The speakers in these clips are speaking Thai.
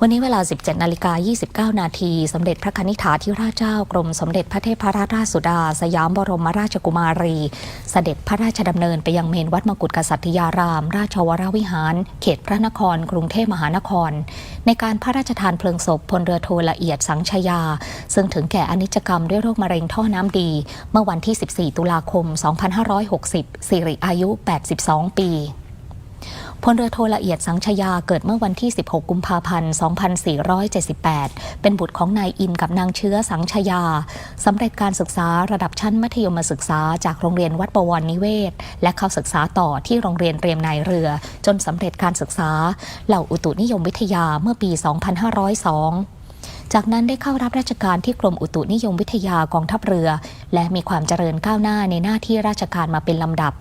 วันนี้เวลา 17นาฬิกา29 นาที สมเด็จพระคณิษฐาธิราชเจ้ากรมสมเด็จพระเทพรัตนราชสุดา สยามบรมราชกุมารี เสด็จพระราชดำเนินไปยังเมนวัดมกุฏกษัตริยาราม ราชวรวิหาร เขตพระนคร กรุงเทพมหานคร ในการพระราชทานเพลิงศพพลเรือโทละเอียดสังชยา ซึ่งถึงแก่อนิจกรรมด้วยโรคมะเร็งท่อน้ำดี เมื่อวันที่ 14 ตุลาคม 2560 สิริอายุ 82 ปี พลเรือโทละเอียดสังชยาเกิดเมื่อวันที่ 16 กุมภาพันธ์ 2478 เป็นบุตรของนายอินกับนางเชื้อสังชยาสำเร็จการศึกษาระดับชั้นมัธยมศึกษาจากโรงเรียนวัดประวรนิเวศ และเข้าศึกษาต่อที่โรงเรียนเตรียมนายเรือ จนสำเร็จการศึกษาเหล่าอุตุนิยมวิทยาเมื่อปี 2502จากนั้นได้เข้ารับราชการที่กรมอุตุนิยมวิทยากองทัพเรือ และมีความเจริญก้าวหน้าในหน้าที่ราชการมาเป็นลำดับ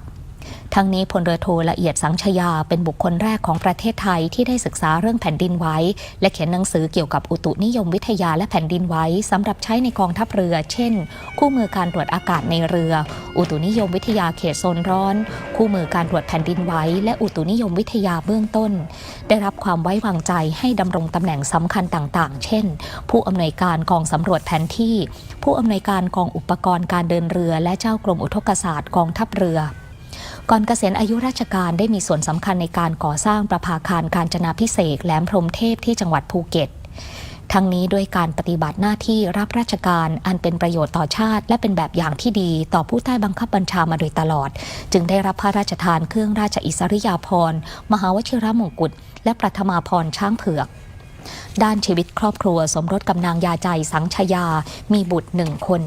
ทั้งนี้พลเรือโทละเอียดสังชยาเป็นบุคคลแรกของประเทศไทยที่ได้ศึกษาเรื่องแผ่นดินไหว้และเขียนหนังสือเกี่ยวกับอุตุนิยมวิทยาและแผ่นดินไหว้สำหรับใช้ในกองทัพเรือ เช่น คู่มือการตรวจอากาศในเรือ อุตุนิยมวิทยาเขตโซนร้อน คู่มือการตรวจแผ่นดินไหว้และอุตุนิยมวิทยาเบื้องต้น ได้รับความไว้วางใจให้ดำรงตำแหน่งสำคัญต่าง ๆ เช่น ผู้อำนวยการกองสำรวจแผนที่ ผู้อำนวยการกองอุปกรณ์การเดินเรือ และเจ้ากรมอุทกศาสตร์กองทัพเรือ ก่อนเกษียณอายุราชการได้มีส่วนสำคัญในการก่อสร้างประภาคารการจนาพิเศษแหลมพรมเทพที่จังหวัดภูเก็ต ทั้งนี้ด้วยการปฏิบัติหน้าที่รับราชการอันเป็นประโยชน์ต่อชาติ และเป็นแบบอย่างที่ดีต่อผู้ใต้บังคับบัญชามาโดยตลอด จึงได้รับพระราชทานเครื่องราชอิสริยาภรณ์มหาวชิรมงกุฎและประธมาพรช้างเผือกด้านชีวิตครอบครัวสมรสกับนางยาใจสังชยา มีบุตรหนึ่งคน